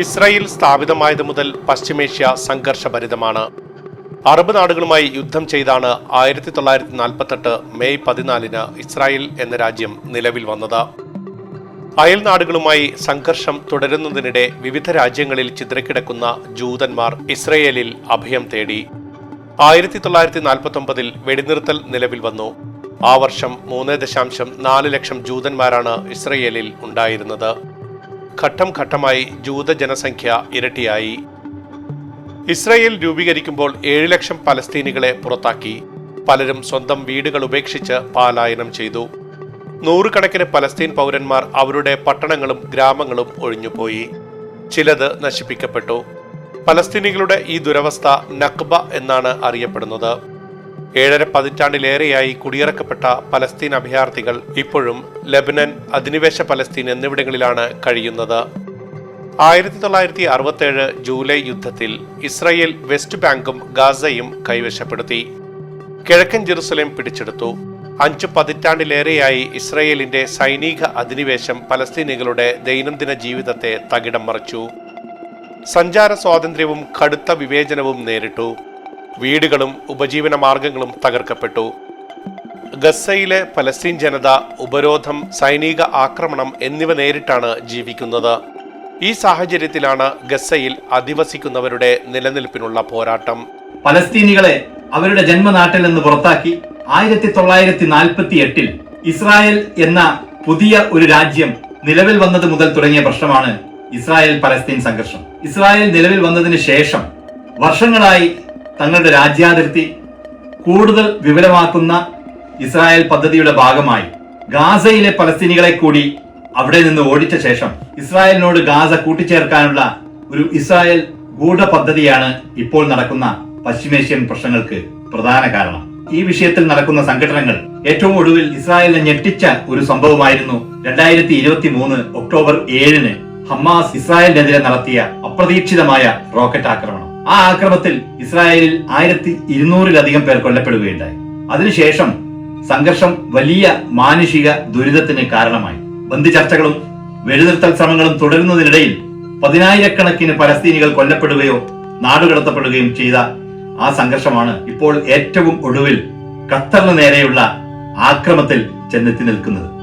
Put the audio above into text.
Israel സ്ഥാപിതമായത് മുതൽ പശ്ചിമേഷ്യ സംഘർഷഭരിതമാണ്. Arab നാടുകളുമായി യുദ്ധം ചെയ്താണ് ആയിരത്തി തൊള്ളായിരത്തി നാൽപ്പത്തെട്ട് മെയ് പതിനാലിന് ഇസ്രായേൽ എന്ന രാജ്യം നിലവിൽ വന്നത്. അയൽ നാടുകളുമായി സംഘർഷം തുടരുന്നതിനിടെ വിവിധ രാജ്യങ്ങളിൽ ചിതറിക്കിടക്കുന്ന ജൂതന്മാർ ഇസ്രയേലിൽ അഭയം തേടി. ആയിരത്തി തൊള്ളായിരത്തി നാൽപ്പത്തി ഒമ്പതിൽ വെടിനിർത്തൽ നിലവിൽ വന്നു. ആ വർഷം മൂന്ന് ദശാംശം നാല് ലക്ഷം ജൂതന്മാരാണ് ഇസ്രയേലിൽ ഉണ്ടായിരുന്നത്. ഘട്ടം ഘട്ടമായി ജൂത ജനസംഖ്യ ഇരട്ടിയായി. ഇസ്രയേൽ രൂപീകരിക്കുമ്പോൾ ഏഴ് ലക്ഷം പലസ്തീനികളെ പുറത്താക്കി. പലരും സ്വന്തം വീടുകൾ ഉപേക്ഷിച്ച് പാലായനം ചെയ്തു. നൂറുകണക്കിന് പലസ്തീൻ പൗരന്മാർ അവരുടെ പട്ടണങ്ങളും ഗ്രാമങ്ങളും ഒഴിഞ്ഞുപോയി. ചിലത് നശിപ്പിക്കപ്പെട്ടു. പലസ്തീനികളുടെ ഈ ദുരവസ്ഥ നക്ബ എന്നാണ് അറിയപ്പെടുന്നത്. ഏഴര പതിറ്റാണ്ടിലേറെയായി കുടിയിറക്കപ്പെട്ട പലസ്തീൻ അഭയാർത്ഥികൾ ഇപ്പോഴും ലബനൻ അധിനിവേശ പലസ്തീൻ എന്നിവിടങ്ങളിലാണ് കഴിയുന്നത്. ആയിരത്തി തൊള്ളായിരത്തി അറുപത്തേഴ് ജൂലൈ യുദ്ധത്തിൽ ഇസ്രായേൽ വെസ്റ്റ് ബാങ്കും ഗാസയും കൈവശപ്പെടുത്തി. കിഴക്കൻ ജെറുസലേം പിടിച്ചെടുത്തു. അഞ്ചു പതിറ്റാണ്ടിലേറെയായി ഇസ്രായേലിന്റെ സൈനിക അധിനിവേശം പലസ്തീനികളുടെ ദൈനംദിന ജീവിതത്തെ തകിടം മറിച്ചു. സഞ്ചാര സ്വാതന്ത്ര്യവും കടുത്ത വിവേചനവും നേരിട്ടു. വീടുകളും ഉപജീവന മാർഗങ്ങളും തകർക്കപ്പെട്ടു. ഗസയിലെ പലസ്തീൻ ജനത ഉപരോധം സൈനിക ആക്രമണം എന്നിവ നേരിട്ടാണ് ജീവിക്കുന്നത്. ഈ സാഹചര്യത്തിലാണ് ഗസയിൽ അധിവസിക്കുന്നവരുടെ നിലനിൽപ്പിനുള്ള പോരാട്ടം. പലസ്തീനികളെ അവരുടെ ജന്മനാട്ടിൽ നിന്ന് പുറത്താക്കി ആയിരത്തി തൊള്ളായിരത്തി നാൽപ്പത്തി എട്ടിൽ ഇസ്രായേൽ എന്ന പുതിയ ഒരു രാജ്യം നിലവിൽ വന്നത് മുതൽ തുടങ്ങിയ പ്രശ്നമാണ് ഇസ്രായേൽ പലസ്തീൻ സംഘർഷം. ഇസ്രായേൽ നിലവിൽ വന്നതിന് ശേഷം വർഷങ്ങളായി തങ്ങളുടെ രാജ്യാതിർത്തി കൂടുതൽ വിപുലമാക്കുന്ന ഇസ്രായേൽ പദ്ധതിയുടെ ഭാഗമായി ഗാസയിലെ പലസ്തീനികളെ കൂടി അവിടെ നിന്ന് ഓടിച്ച ശേഷം ഇസ്രായേലിനോട് ഗാസ കൂട്ടിച്ചേർക്കാനുള്ള ഒരു ഇസ്രായേൽ ഗൂഢ പദ്ധതിയാണ് ഇപ്പോൾ നടക്കുന്ന പശ്ചിമേഷ്യൻ പ്രശ്നങ്ങൾക്ക് പ്രധാന കാരണം. ഈ വിഷയത്തിൽ നടക്കുന്ന സംഘടനകൾ ഏറ്റവും ഒടുവിൽ ഇസ്രായേലിനെ ഞെട്ടിച്ച ഒരു സംഭവമായിരുന്നു രണ്ടായിരത്തി ഇരുപത്തി മൂന്ന് ഒക്ടോബർ ഏഴിന് ഹമാസ് ഇസ്രായേലിനെതിരെ നടത്തിയ അപ്രതീക്ഷിതമായ റോക്കറ്റ് ആക്രമണം. ആ ആക്രമത്തിൽ ഇസ്രായേലിൽ ആയിരത്തി ഇരുന്നൂറിലധികം പേർ കൊല്ലപ്പെടുകയുണ്ടായി. അതിനുശേഷം സംഘർഷം വലിയ മാനുഷിക ദുരിതത്തിന് കാരണമായി. ബന്ധു ചർച്ചകളും വെടിനിർത്തൽ ശ്രമങ്ങളും തുടരുന്നതിനിടയിൽ പതിനായിരക്കണക്കിന് പലസ്തീനികൾ കൊല്ലപ്പെടുകയോ നാടുകടത്തപ്പെടുകയും ചെയ്ത ആ സംഘർഷമാണ് ഇപ്പോൾ ഏറ്റവും ഒടുവിൽ ഖത്തറിന് നേരെയുള്ള ആക്രമത്തിൽ ചെന്നെത്തി നിൽക്കുന്നത്.